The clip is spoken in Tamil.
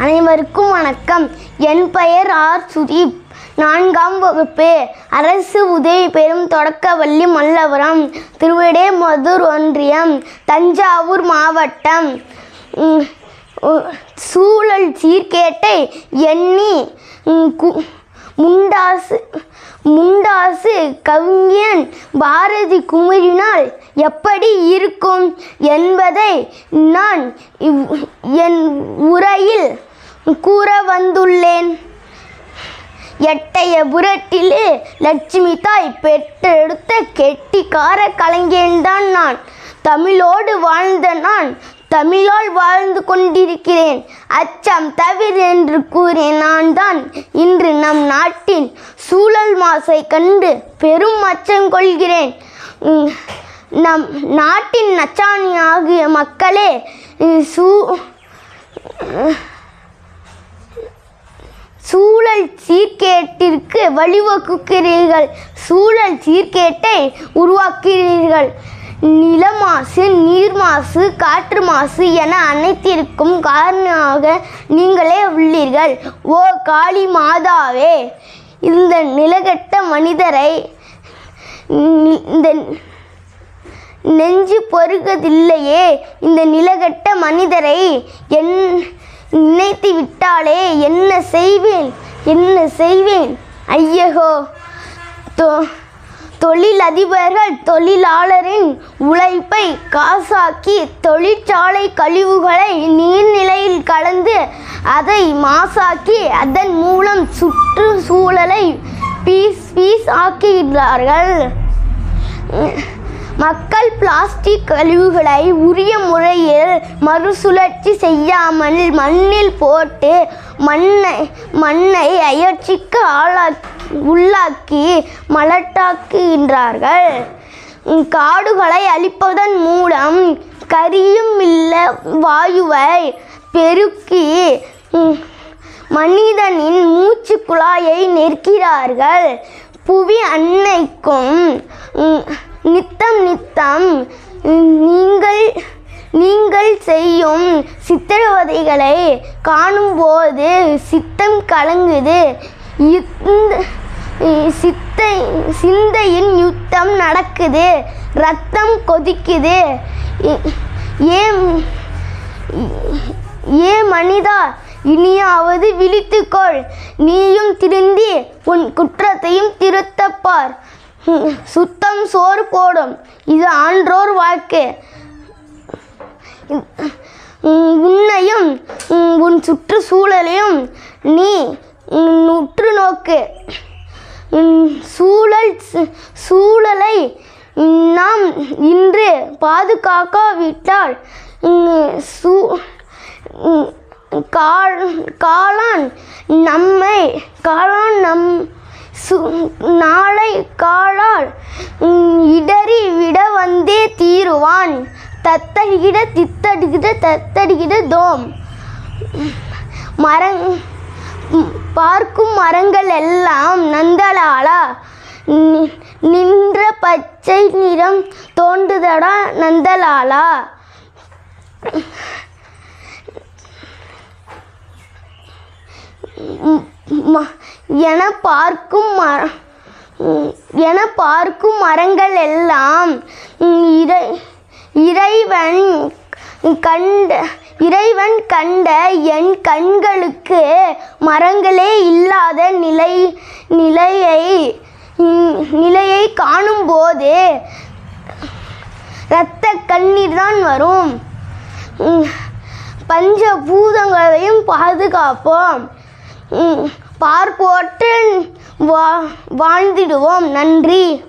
அனைவருக்கும் வணக்கம். என் பெயர் ஆர் சுதீப். நான்காம் வகுப்பு. அரசு உதவி பெறும் தொடக்கவள்ளி மல்லபுரம் திருவிடே மதுர் ஒன்றியம் தஞ்சாவூர் மாவட்டம். சூழல் சீர்கேட்டை எண்ணி கு- முண்டாசு முண்டாசு கவிஞன் பாரதி குமரினால் எப்படி இருக்கும் என்பதை நான் இவ்- என் உரையில் கூற வந்துள்ளேன். எட்டைய புரட்டிலே லட்சுமி தாய் பெற்றெடுத்த கெட்டிக்கார கலைஞன்தான் நான். தமிழோடு வாழ்ந்த நான் தமிழால் வாழ்ந்து கொண்டிருக்கிறேன். அச்சம் தவிர என்று கூறிய நான் தான் இன்று நம் நாட்டின் சூழல் மாசை கண்டு பெரும் அச்சம் கொள்கிறேன். நம் நாட்டின் நச்சாணி ஆகிய மக்களே சூ சூழல் சீர்கேட்டிற்கு வழிவகுக்கிறீர்கள். சூழல் சீர்கேட்டை உருவாக்குகிறீர்கள். நில மாசு நீர் மாசு காற்று மாசு என அனைத்திற்கும் காரணமாக நீங்களே உள்ளீர்கள். ஓ காளி மாதாவே இந்த நிலகட்ட மனிதரை இந்த நெஞ்சு பொறுகதில்லையே இந்த நிலகட்ட மனிதரை என் நினைத்து விட்டாலே என்ன செய்வேன்? என்ன செய்வேன்? ஐயகோ தொ தொழிலதிபர்கள் தொழிலாளரின் உழைப்பை காசாக்கி தொழிற்சாலை கழிவுகளை நீர்நிலையில் கலந்து அதை மாசாக்கி அதன் மூலம் சுற்றுச்சூழலை பீஸ் பீஸ் ஆக்குகிறார்கள். மக்கள் பிளாஸ்டிக் கழிவுகளை உரிய முறையில் மறுசுழற்சி செய்யாமல் மண்ணில் போட்டு மண்ணை மண்ணை அயற்சிக்கு ஆளாக்கி உள்ளாக்கி மலட்டாக்குகின்றார்கள். காடுகளை அழிப்பதன் மூலம் கரியும் இல்ல வாயுவை பெருக்கி மனிதனின் மூச்சு குழாயை நிற்கிறார்கள் புவி அன்னைக்கும் நித்தம் நித்தம் நீங்கள் நீங்கள் செய்யும் சித்திரவதைகளை காணும்போது சித்தம் கலங்குது. சித்தை சிந்தையின் யுத்தம் நடக்குது. ரத்தம் கொதிக்குது. ஏ- ஏன் ஏ மனிதா இனியாவது விழித்துக்கொள். நீயும் திருந்தி உன் குற்றத்தையும் திருத்தப்பார். சுத்தம் சோறு போடும். இது ஆன்றோர் வாழ்க்கை. உன்னையும் உன் சுற்றுச்சூழலையும் நீ உற்று நோக்கு சூழல் சு- சூழலை நாம் இன்று பாதுகாக்காவிட்டால் உம், சூ காளான் நம்மை காளான் நம் நாளை காலால் இடறி விட வந்தே தீருவான். தத்தடிகிட தித்தடிகிட தத்தடிக்கிட தோம். மரங் பார்க்கும் மரங்கள் எல்லாம் நந்தலாலா. நி- நின்ற பச்சை நிறம் தோண்டுதடா நந்தலாலா. ம- என பார்க்கும் மர என பார்க்கும் மரங்கள் எல்லாம் இறை இறைவன் கண்ட இறைவன் கண்ட என் கண்களுக்கு மரங்களே இல்லாத நிலை நிலையை நிலையை காணும்போது இரத்த கண்ணீர் தான் வரும். பஞ்ச பூதங்களையும் பாதுகாப்போம். பார்ப்போற்று வா வாழ்ந்திடுவோம். நன்றி.